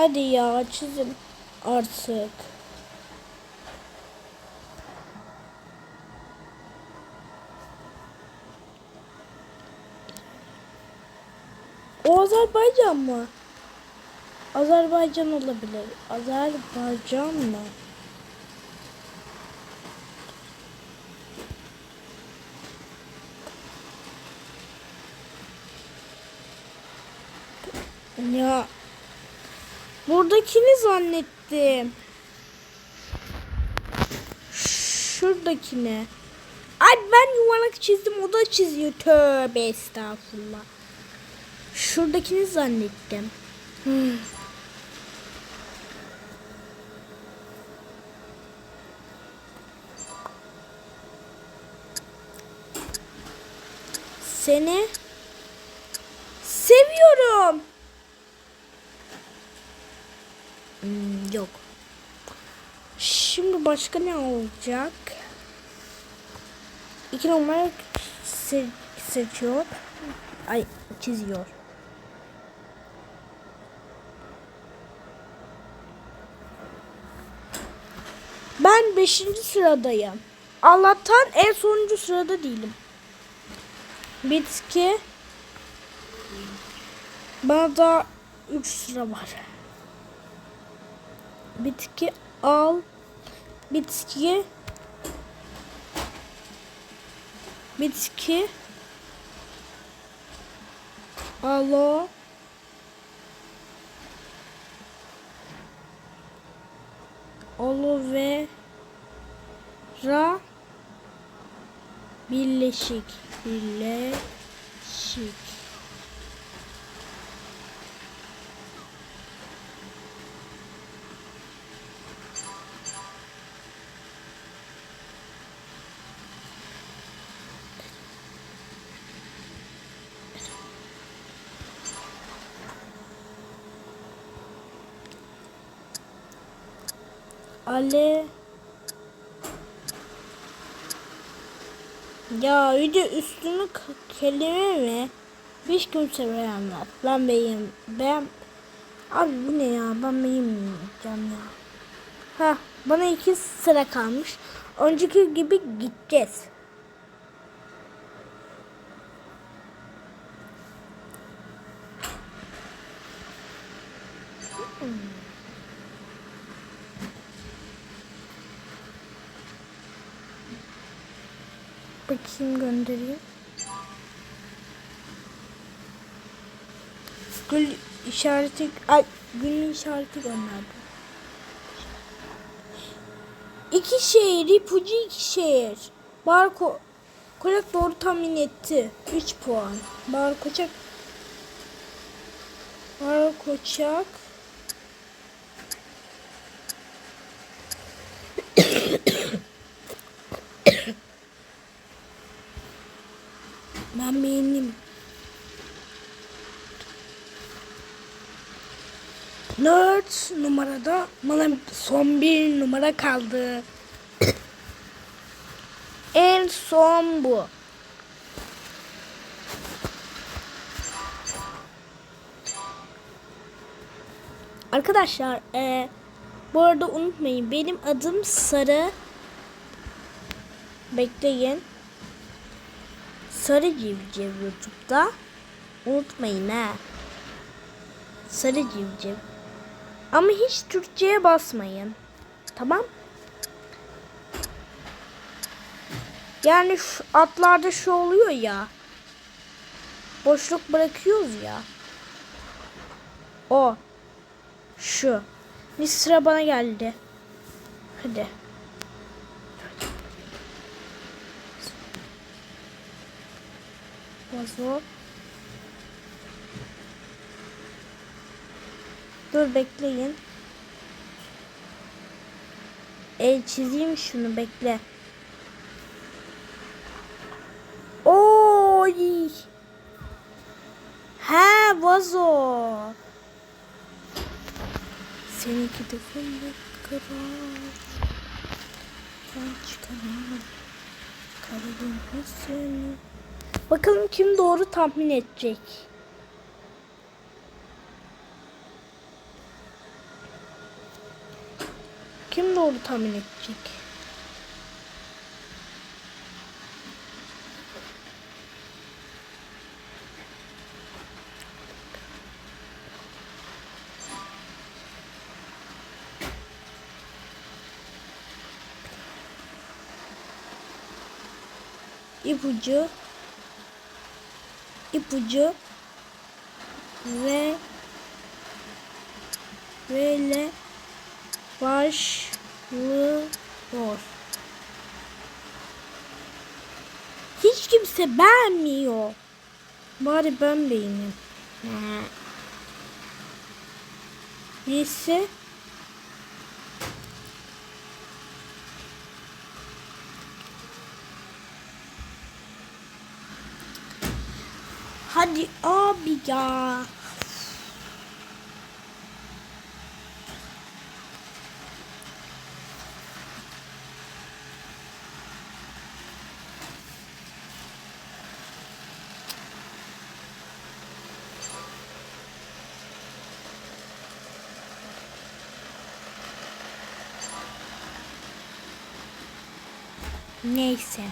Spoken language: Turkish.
Hadi ya çizin artık. O Azerbaycan mı? Azerbaycan olabilir. Azerbaycan mı? Ya buradakini zannettim. Şuradakine. Ay ben yuvarlak çizdim o da çiziyor. Tövbe estağfurullah. Şuradakini zannettim. Hmm. Seni seviyorum. Hmm, yok. Şimdi başka ne olacak? İki numara se seçiyor. Ay çiziyor. Ben beşinci sıradayım. Allah'tan en sonuncu sırada değilim. Bitki. Bana daha üç sıra var. Bitki al. Bitki. Bitki. Alo. Aloe vera birleşik birleşik Ale Ya bir de üstünü k- kelime mi? Hiç kimse beğenmez. Ben beğen ben Abi bu ne ya? Ben beğenmeyeceğim ya. Ha, bana iki sıra kalmış. Önceki gibi gideceğiz. Bakayım göndereyim. Gül işareti, ay gül işareti gönderdim. İki şehir, ipucu iki şehir. Barko Koçak doğru tahmin etti. 3 puan. Bar Koçak 4 numarada bana son bir numara kaldı. en son bu. Arkadaşlar e, bu arada unutmayın benim adım Sarı. Bekleyin. Sarı Civciv YouTube'da. Unutmayın ha. Sarı Civciv. Ama hiç Türkçe'ye basmayın. Tamam? Yani şu atlarda şu oluyor ya. Boşluk bırakıyoruz ya. O. Şu. Bir sıra bana geldi. Hadi. Vazo. Dur bekleyin. El çizeyim şunu bekle. Oy. He vazo. Seninki de fındık kırar. Ben çıkamam. Kalbim seni. Bakalım kim doğru tahmin edecek. Kim doğru tahmin edecek? ipucu ipucu ve böyle başlıyor. Hiç kimse beğenmiyor. Bari ben beğeneyim. Birisi Hadi abi ya. Neyse.